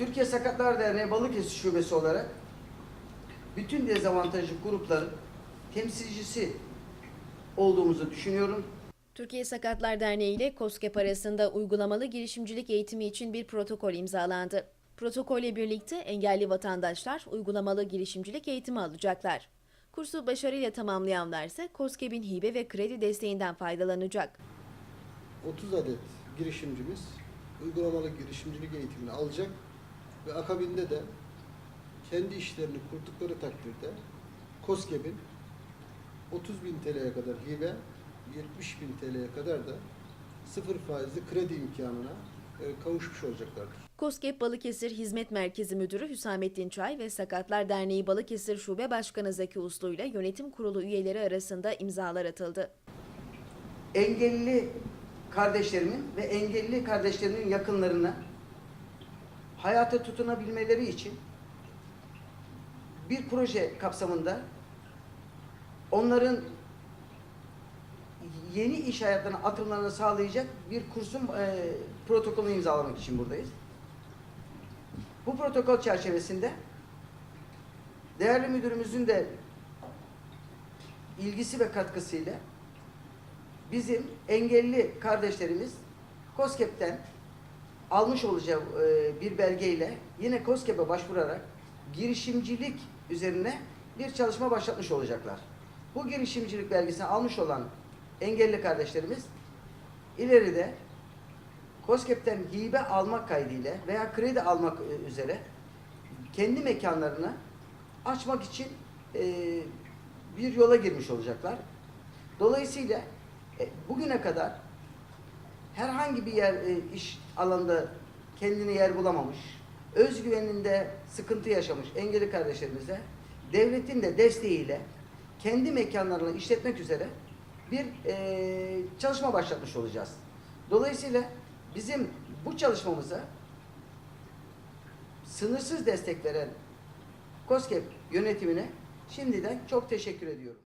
Türkiye Sakatlar Derneği Balıkesir Şubesi olarak bütün dezavantajlı grupların temsilcisi olduğumuzu düşünüyorum. Türkiye Sakatlar Derneği ile KOSGEB arasında uygulamalı girişimcilik eğitimi için bir protokol imzalandı. Protokolle birlikte engelli vatandaşlar uygulamalı girişimcilik eğitimi alacaklar. Kursu başarıyla tamamlayanlar ise KOSGEB'in hibe ve kredi desteğinden faydalanacak. 30 adet girişimcimiz uygulamalı girişimcilik eğitimini alacak ve akabinde de kendi işlerini kurdukları takdirde KOSGEB'in 30 bin TL'ye kadar hibe, 70 bin TL'ye kadar da sıfır faizli kredi imkanına e, kavuşmuş olacaklardır. KOSGEB Balıkesir Hizmet Merkezi Müdürü Hüsamettin Çay ve Sakatlar Derneği Balıkesir Şube Başkanı Zeki Uslu ile yönetim kurulu üyeleri arasında imzalar atıldı. Engelli kardeşlerimin ve engelli kardeşlerimin yakınlarına hayata tutunabilmeleri için bir proje kapsamında onların yeni iş hayatlarına atılmalarını sağlayacak bir kursun e, protokolünü imzalamak için buradayız. Bu protokol çerçevesinde değerli müdürümüzün de ilgisi ve katkısıyla bizim engelli kardeşlerimiz KOSGEB'den almış olacağı e, bir belgeyle yine KOSGEB'e başvurarak girişimcilik üzerine bir çalışma başlatmış olacaklar. Bu girişimcilik belgesini almış olan engelli kardeşlerimiz ileride KOSGEB'den hibe almak kaydıyla veya kredi almak e, üzere kendi mekanlarını açmak için e, bir yola girmiş olacaklar. Dolayısıyla bugüne kadar herhangi bir yer e, iş alanında kendine yer bulamamış, özgüveninde sıkıntı yaşamış engelli kardeşlerimize devletin de desteğiyle kendi mekanlarını işletmek üzere bir e, çalışma başlatmış olacağız. Dolayısıyla bizim bu çalışmamıza sınırsız destek veren KOSGEB yönetimine şimdiden çok teşekkür ediyorum.